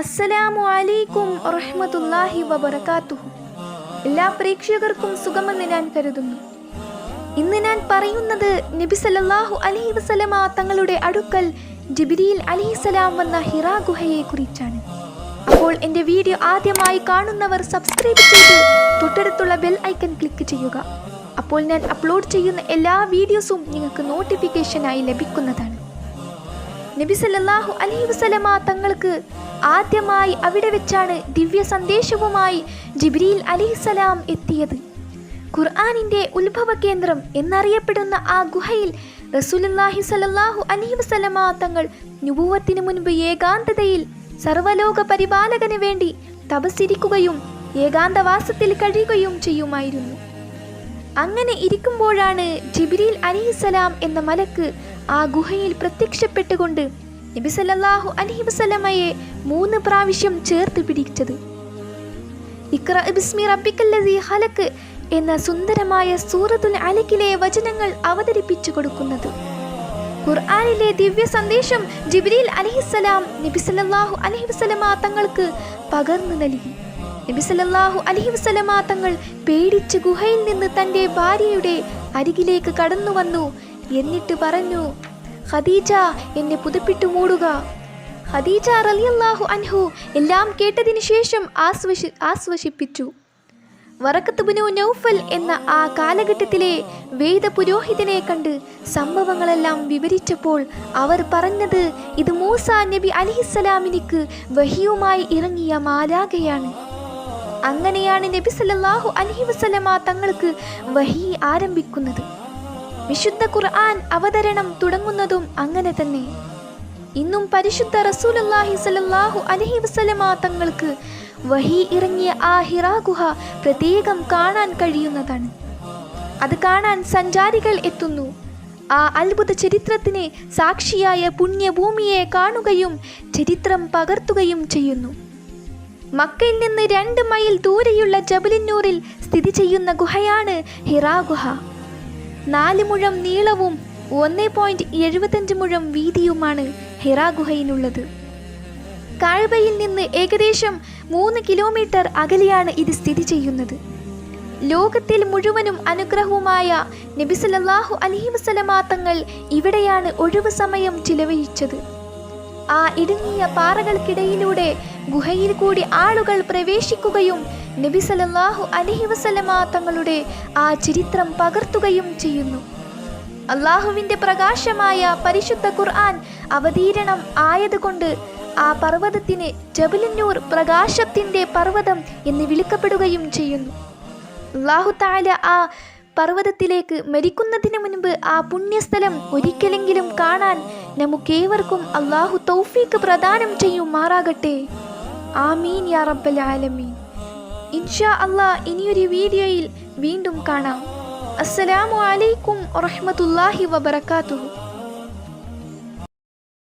അസ്സലാമു അലൈക്കും റഹ്മത്തുല്ലാഹി എല്ലാ പ്രേക്ഷകർക്കും സുഖമെന്ന് ഞാൻ കരുതുന്നു. ഇന്ന് ഞാൻ പറയുന്നത് നബി സല്ലല്ലാഹു അലൈഹി വസല്ലമ തങ്ങളുടെ അടുക്കൽ ജിബ്രീൽ സലാം വന്ന ഹിറാ ഗുഹയെ കുറിച്ചാണ് അപ്പോൾ എന്റെ വീഡിയോ ആദ്യമായി കാണുന്നവർ സബ്സ്ക്രൈബ് ചെയ്ത് തൊട്ടടുത്തുള്ള ബെൽ ഐക്കൺ ക്ലിക്ക് ചെയ്യുക. അപ്പോൾ ഞാൻ അപ്ലോഡ് ചെയ്യുന്ന എല്ലാ വീഡിയോസും നിങ്ങൾക്ക് നോട്ടിഫിക്കേഷനായി ലഭിക്കുന്നതാണ്. നബി സല്ലല്ലാഹു അലൈഹി വസല്ലമ തങ്ങൾക്ക് ആദ്യമായി അവിടെ വെച്ചാണ് ദിവ്യ സന്ദേശവുമായി ജിബ്രീൽ അലിഹിസലാം എത്തിയത്. ഖുർആാനിന്റെ ഉത്ഭവ കേന്ദ്രം എന്നറിയപ്പെടുന്ന ആ ഗുഹയിൽ റസൂലുള്ളാഹി സലല്ലാഹു അലൈഹി വസല്ലമ തങ്ങൾ നുബുവത്തിന് മുൻപ് ഏകാന്തതയിൽ സർവലോക പരിപാലകന് വേണ്ടി തപസ്സിരിക്കുകയും ഏകാന്തവാസത്തിൽ കഴിയുകയും ചെയ്യുമായിരുന്നു. അങ്ങനെ ഇരിക്കുമ്പോഴാണ് ജിബ്രീൽ അലിഹിസലാം എന്ന മലക്ക് ആ ഗുഹയിൽ പ്രത്യക്ഷപ്പെട്ടുകൊണ്ട് നബി അലഹി വസല്ലമയെ മൂന്ന് പ്രാവശ്യം ചേർത്ത് പിടിച്ചത്. ഇക്ര ബിസ്മി റബ്ബിക്കല്ലതി ഹലക്ക് എന്ന സുന്ദരമായ സൂറത്തുൽ അലക്കിലെ വചനങ്ങൾ അവതരിപ്പിച്ചു കൊടുക്കുന്നത്. ഖുർആാനിലെ ദിവ്യ സന്ദേശം ജിബ്രീൽ അലഹിസ്സലാം നബി അലഹി വസല്ലമ തങ്ങൾക്ക് പകർന്നു നൽകി. നബി അലഹി വസല്ലമ തങ്ങൾ പേടിച്ച് ഗുഹയിൽ നിന്ന് തന്റെ ഭാര്യയുടെ അരികിലേക്ക് കടന്നു വന്നു എന്നിട്ട് പറഞ്ഞു ഖദീജ എന്നെ പുതുപ്പിട്ടു മൂടുക. ഖദീജ റലിയല്ലാഹു അൻഹു എല്ലാം കേട്ടതിനു ശേഷം ആശ്വസി ആശ്വസിപ്പിച്ചു വറക്കത്തുബിനു നൗഫൽ എന്ന ആ കാലഘട്ടത്തിലെ വേദ പുരോഹിതനെ കണ്ട് സംഭവങ്ങളെല്ലാം വിവരിച്ചപ്പോൾ അവർ പറഞ്ഞത് ഇത് മൂസ നബി അലിഹിസ്സലാമിനിക്ക് വഹിയുമായി ഇറങ്ങിയ മാലാകയാണ് അങ്ങനെയാണ് നബി സല്ലല്ലാഹു അലൈഹി വസല്ലമ തങ്ങൾക്ക് വഹി ആരംഭിക്കുന്നത്. വിശുദ്ധ ഖുർആൻ അവതരണം തുടങ്ങുന്നതും അങ്ങനെ തന്നെ. ഇന്നും പരിശുദ്ധ റസൂലുള്ളാഹി സ്വല്ലല്ലാഹു അലഹി വസല്ലമ തങ്ങൾക്ക് വഹി ഇറങ്ങിയ ആ ഹിറാ ഗുഹ പ്രത്യേകം കാണാൻ കഴിയുന്നതാണ്. അത് കാണാൻ സഞ്ചാരികൾ എത്തുന്നു. ആ അത്ഭുത ചരിത്രത്തിന് സാക്ഷിയായ പുണ്യഭൂമിയെ കാണുകയും ചരിത്രം പകർത്തുകയും ചെയ്യുന്നു. മക്കയിൽ നിന്ന് രണ്ട് മൈൽ ദൂരെയുള്ള ജബലിന്നൂറിൽ സ്ഥിതി ചെയ്യുന്ന ഗുഹയാണ് ഹിറാ ഗുഹ. നാല് മുഴം നീളവും ഒന്ന് പോയിന്റ് എഴുപത്തഞ്ച് മുഴം വീതിയുമാണ് ഹിറാ ഗുഹയിലുള്ളത്. കാഴ്ബയിൽ നിന്ന് ഏകദേശം മൂന്ന് കിലോമീറ്റർ അകലെയാണ് ഇത് സ്ഥിതി ചെയ്യുന്നത്. ലോകത്തിൽ മുഴുവനും അനുഗ്രഹവുമായ നബി അലഹി വസല്ലമ തങ്ങൾ ഇവിടെയാണ് ഒഴിവു സമയം ചിലവഴിച്ചത്. ആ ഇടുങ്ങിയ പാറകൾക്കിടയിലൂടെ ഗുഹയിൽ കൂടി ആളുകൾ പ്രവേശിക്കുകയും നബി സല്ലല്ലാഹു അലൈഹി വസല്ലമ തങ്ങളുടെ ആ ചരിത്രം പകർത്തുകയും ചെയ്യുന്നു. അള്ളാഹുവിന്റെ പ്രകാശമായ പരിശുദ്ധ ഖുർആൻ അവതീരണം ആയതുകൊണ്ട് ആ പർവതത്തിന് ജബലിന്നൂർ പ്രകാശത്തിന്റെ പർവതം എന്ന് വിളിക്കപ്പെടുകയും ചെയ്യുന്നു. അള്ളാഹു താല ആ പർവതത്തിലേക്ക് മരിക്കുന്നതിന് മുൻപ് ആ പുണ്യസ്ഥലം ഒരിക്കലെങ്കിലും കാണാൻ നമുക്കേവർക്കും അള്ളാഹു തൗഫീക്ക് പ്രദാനം ചെയ്യുമാറാകട്ടെ. ആമീൻ യാ റബ്ബൽ ആലമീൻ. ഇൻഷാ അള്ളാ ഇനിയൊരു വീഡിയോയിൽ വീണ്ടും കാണാം. അസ്സലാമു അലൈക്കും വറഹ്മത്തുള്ളാഹി വബറകാതുഹു.